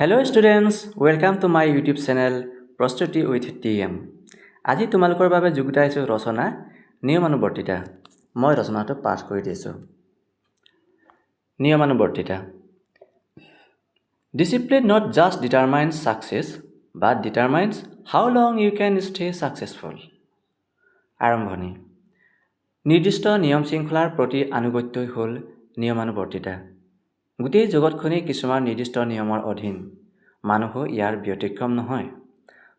Hello' students welcome to my YouTube channel প্ৰস্তুতি with T M আজি তোমালোকৰ বাবে যুগুতাইছোঁ ৰচনা, নিয়মানুবৰ্তিতা। মই ৰচনাটো পাঠ কৰি দিছোঁ। নিয়মানুবৰ্তিতা। Discipline not just determines success but determines how long you can stay successful আৰম্ভণি। নিৰ্দিষ্ট নিয়ম শৃংখলাৰ প্ৰতি আনুগত্যই হ'ল নিয়মানুবৰ্তিতা। গোটেই জগতখনেই কিছুমান নিৰ্দিষ্ট নিয়মৰ অধীন। মানুহো ইয়াৰ ব্যতিক্ৰম নহয়।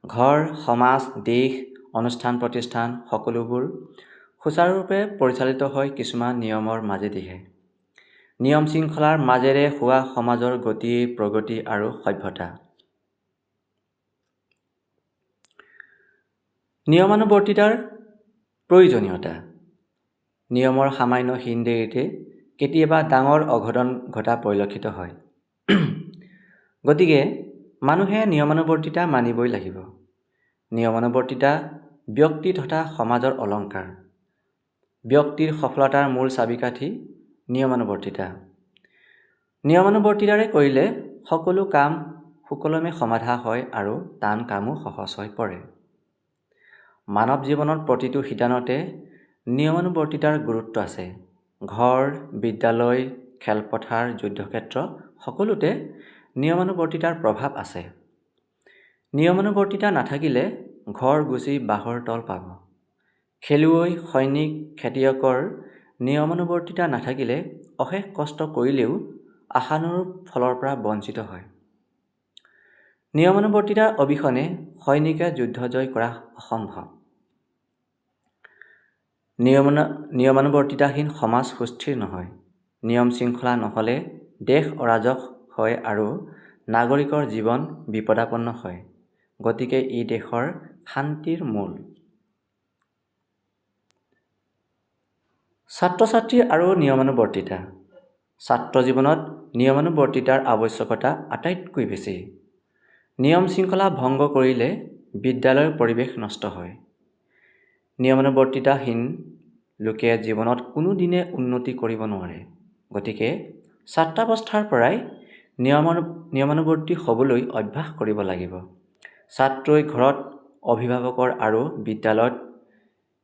ঘৰ সমাজ দেশ অনুষ্ঠান প্ৰতিষ্ঠান সকলোবোৰ সুচাৰুৰূপে পৰিচালিত হয় কিছুমান নিয়মৰ মাজেদিহে। নিয়ম শৃংখলাৰ মাজেৰে হোৱা সমাজৰ গতি প্ৰগতি আৰু সভ্যতা। নিয়মানুবৰ্তিতাৰ প্ৰয়োজনীয়তা। নিয়মৰ সামান্য হীন দেৰিতে কেতিয়াবা ডাঙৰ অঘটন ঘটা পৰিলক্ষিত হয়। গতিকে মানুহে নিয়মানুবৰ্তিতা মানিবই লাগিব। নিয়মানুবৰ্তিতা ব্যক্তি তথা সমাজৰ অলংকাৰ। ব্যক্তিৰ সফলতাৰ মূল চাবিকাঠি নিয়মানুবৰ্তিতা নিয়মানুবৰ্তিতাৰে কৰিলে সকলো কাম সুকলমে সমাধা হয় আৰু টান কামো সহজ হৈ পৰে। মানৱ জীৱনত প্ৰতিটো শিতানতে নিয়মানুবৰ্তিতাৰ গুৰুত্ব আছে। ঘৰ বিদ্যালয় খেলপথাৰ যুদ্ধক্ষেত্ৰ সকলোতে নিয়মানুবৰ্তিতাৰ প্ৰভাৱ আছে। নিয়মানুবৰ্তিতা নাথাকিলে ঘৰ গুচি বাঁহৰ তল পাব। খেলুৱৈ সৈনিক খেতিয়কৰ নিয়মানুবৰ্তিতা নাথাকিলে অশেষ কষ্ট কৰিলেও আশানুৰূপ ফলৰ পৰা বঞ্চিত হয়। নিয়মানুবৰ্তিতাৰ অবিহনে সৈনিকে যুদ্ধ জয় কৰা অসম্ভৱ। নিয়মনা নিয়মানুবৰ্তিতাহীন সমাজ সুস্থিৰ নহয়। নিয়ম শৃংখলা নহ'লে দেশ অৰাজক হয় আৰু নাগৰিকৰ জীৱন বিপদাপন্ন হয়। গতিকে ই দেশৰ শান্তিৰ মূল। ছাত্ৰ ছাত্ৰী আৰু নিয়মানুবৰ্তিতা। ছাত্ৰ জীৱনত নিয়মানুবৰ্তিতাৰ আৱশ্যকতা আটাইতকৈ বেছি। নিয়ম শৃংখলা ভংগ কৰিলে বিদ্যালয়ৰ পৰিৱেশ নষ্ট হয়। নিয়মানুবৰ্তিতাহীন লোকে জীৱনত কোনোদিনে উন্নতি কৰিব নোৱাৰে। গতিকে ছাত্ৰাৱস্থাৰ পৰাই নিয়মানু নিয়মানুবৰ্তী হ'বলৈ অভ্যাস কৰিব লাগিব। ছাত্ৰই ঘৰত অভিভাৱকৰ আৰু বিদ্যালয়ত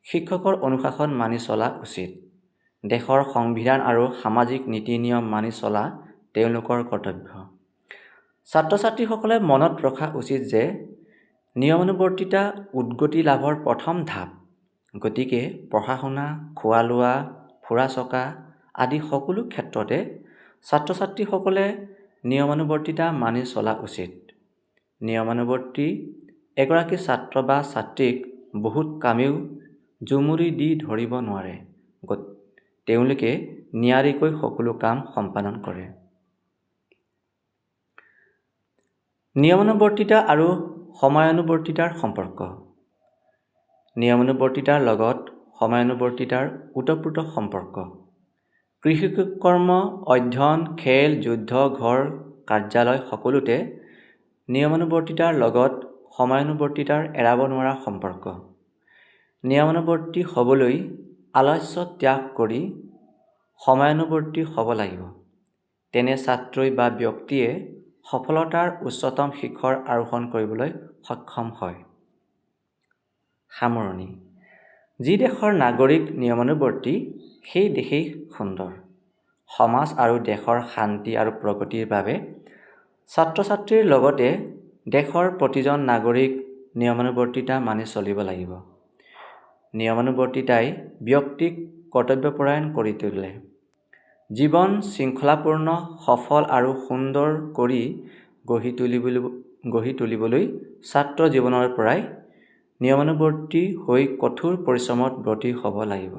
শিক্ষকৰ অনুশাসন মানি চলা উচিত। দেশৰ সংবিধান আৰু সামাজিক নীতি নিয়ম মানি চলা তেওঁলোকৰ কৰ্তব্য। ছাত্ৰ ছাত্ৰীসকলে মনত ৰখা উচিত যে নিয়মানুবৰ্তিতা উদগতি লাভৰ প্ৰথম ঢাপ গতিকে পঢ়া শুনা খোৱা লোৱা ফুৰা চকা আদি সকলো ক্ষেত্ৰতে ছাত্ৰ ছাত্ৰীসকলে নিয়মানুবৰ্তিতা মানি চলা উচিত। নিয়মানুবৰ্তী এগৰাকী ছাত্ৰ বা ছাত্ৰীক বহুত কামেও জুমুৰি দি ধৰিব নোৱাৰে। তেওঁলোকে নিয়াৰিকৈ সকলো কাম সম্পাদন কৰে। নিয়মানুবৰ্তিতা আৰু সময়ানুবৰ্তিতাৰ সম্পৰ্ক। নিয়মানুবৰ্তিতাৰ লগত সময়ানুবৰ্তিতাৰ ওতঃপ্ৰোত সম্পৰ্ক। কৃষিকৰ্ম অধ্যয়ন খেল যুদ্ধ ঘৰ কাৰ্যালয় সকলোতে নিয়মানুবৰ্তিতাৰ লগত সময়ানুবৰ্তিতাৰ এৰাব নোৱাৰা সম্পৰ্ক। নিয়মানুবৰ্তী হ'বলৈ আলস্য ত্যাগ কৰি সময়ানুবৰ্তী হ'ব লাগিব। তেনে ছাত্ৰই বা ব্যক্তিয়ে সফলতাৰ উচ্চতম শিখৰ আৰোহণ কৰিবলৈ সক্ষম হয়। সামৰণি। যি দেশৰ নাগৰিক নিয়মানুবৰ্তী সেই দেশেই সুন্দৰ। সমাজ আৰু দেশৰ শান্তি আৰু প্ৰগতিৰ বাবে ছাত্ৰ ছাত্ৰীৰ লগতে দেশৰ প্ৰতিজন নাগৰিক নিয়মানুবৰ্তিতা মানি চলিব লাগিব। নিয়মানুবৰ্তিতাই ব্যক্তিক কৰ্তব্যপৰায়ণ কৰি তোলে। জীৱন শৃংখলাপূৰ্ণ সফল আৰু সুন্দৰ কৰি গঢ়ি তুলিবলৈ গঢ়ি তুলিবলৈ ছাত্ৰ জীৱনৰ পৰাই নিয়মানুবৰ্তী হৈ কঠোৰ পৰিশ্ৰমত ব্ৰতী হ'ব লাগিব।